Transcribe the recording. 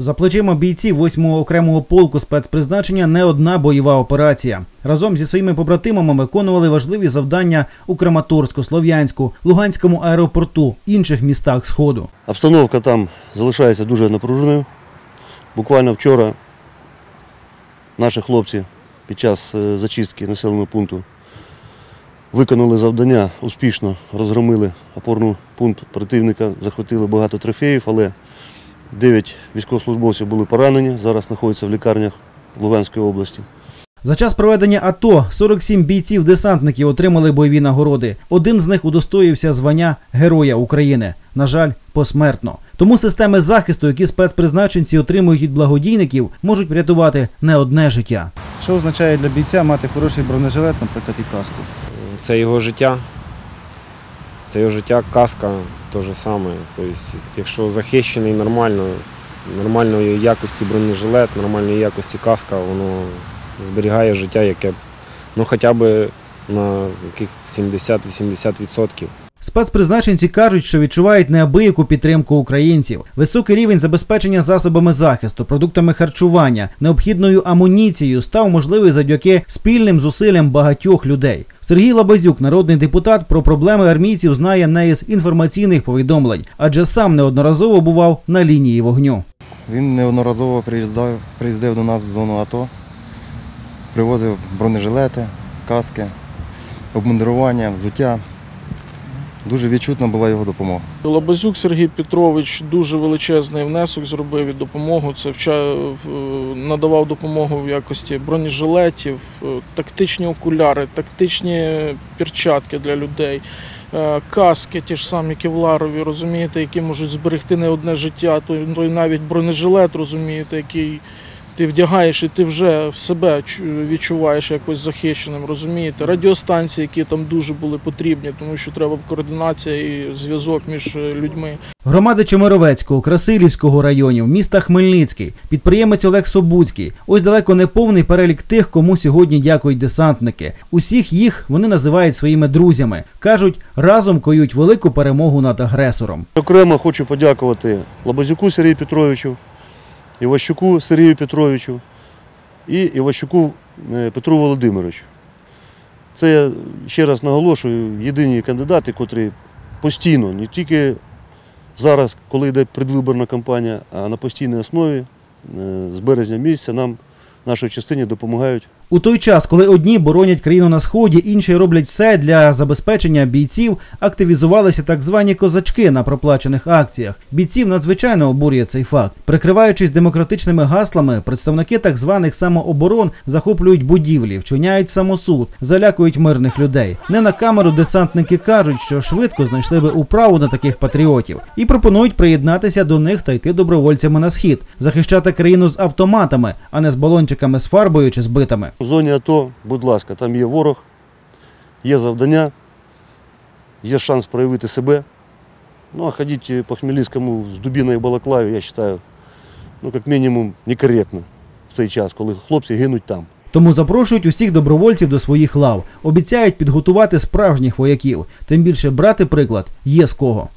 За плечима бійців 8-го окремого полку спецпризначення не одна бойова операція. Разом зі своїми побратимами виконували важливі завдання у Краматорську, Слов'янську, Луганському аеропорту, інших містах Сходу. Обстановка там залишається дуже напруженою. Буквально вчора наші хлопці під час е, зачистки населеного пункту виконали завдання, успішно розгромили опорний пункт противника, захватили багато трофеїв, але 9 військовослужбовців були поранені, зараз знаходяться в лікарнях Луганської області. За час проведення АТО 47 бійців-десантників отримали бойові нагороди. Один з них удостоївся звання Героя України. На жаль, посмертно. Тому системи захисту, які спецпризначенці отримують від благодійників, можуть врятувати не одне життя. Що означає для бійця мати хороший бронежилет, наприклад, і каску? Це його життя. Це його життя, казка то же саме. Тобто, якщо захищений нормально, нормальної якості бронежилет, нормальної якості каска, воно зберігає життя, яке ну, хоча б на яких 70-80%. Спецпризначенці кажуть, що відчувають неабияку підтримку українців, високий рівень забезпечення засобами захисту, продуктами харчування, необхідною амуніцією став можливий завдяки спільним зусиллям багатьох людей. Сергій Лабазюк, народний депутат, про проблеми армійців знає не із інформаційних повідомлень, адже сам неодноразово бував на лінії вогню. Він неодноразово приїздав, приїздив до нас в зону АТО, привозив бронежилети, каски, обмундирування, взуття. Дуже відчутна була його допомога. Лабазюк Сергій Петрович дуже величезний внесок зробив і допомогу. Це надавав допомогу в якості бронежилетів, е, тактичні окуляри, тактичні перчатки для людей, е, каски, ті ж самі кевларові, розумієте, які можуть зберегти не одне життя, то й навіть бронежилет, розумієте, який ти вдягаєш і ти вже в себе відчуваєш якось захищеним, розумієте? Радіостанції, які там дуже були потрібні, тому що треба координація і зв'язок між е, людьми. Громади Чемеровецького, Красилівського районів, міста Хмельницький, підприємець Олег Собуцький. Ось далеко не повний перелік тих, кому сьогодні дякують десантники. Усіх їх вони називають своїми друзями. кажуть, разом коють велику перемогу над агресором. Окремо хочу подякувати Лабазюку Сергію Петровичу, Іващуку Сергію Петровичу і Іващуку е, Петру Володимировичу. Це я ще раз наголошую, єдині кандидати, котрі постійно, не тільки зараз, коли йде предвиборна кампанія, а на постійній основі е, з березня місяця нам нашій частині допомагають У той час, коли одні боронять країну на сході, інші роблять все для забезпечення бійців, активізувалися так звані козачки на проплачених акціях. Бійців надзвичайно обурює цей факт. Прикриваючись демократичними гаслами, представники так званих самооборон захоплюють будівлі, вчиняють самосуд, залякують мирних людей. Не на камеру десантники кажуть, що швидко знайшли би управу на таких патріотів і пропонують приєднатися до них та йти добровольцями на схід, захищати країну з автоматами, а не з балончиками з фарбою чи з битами. В зоні АТО, будь ласка, там є ворог, є завдання, є шанс проявити себе. Ну а ходити по Хмельницькому з дубіною балаклаві, я вважаю, ну, як мінімум, некоректно в цей час, коли хлопці гинуть там. Тому запрошують усіх добровольців до своїх лав, обіцяють підготувати справжніх вояків. Тим більше брати приклад є з кого.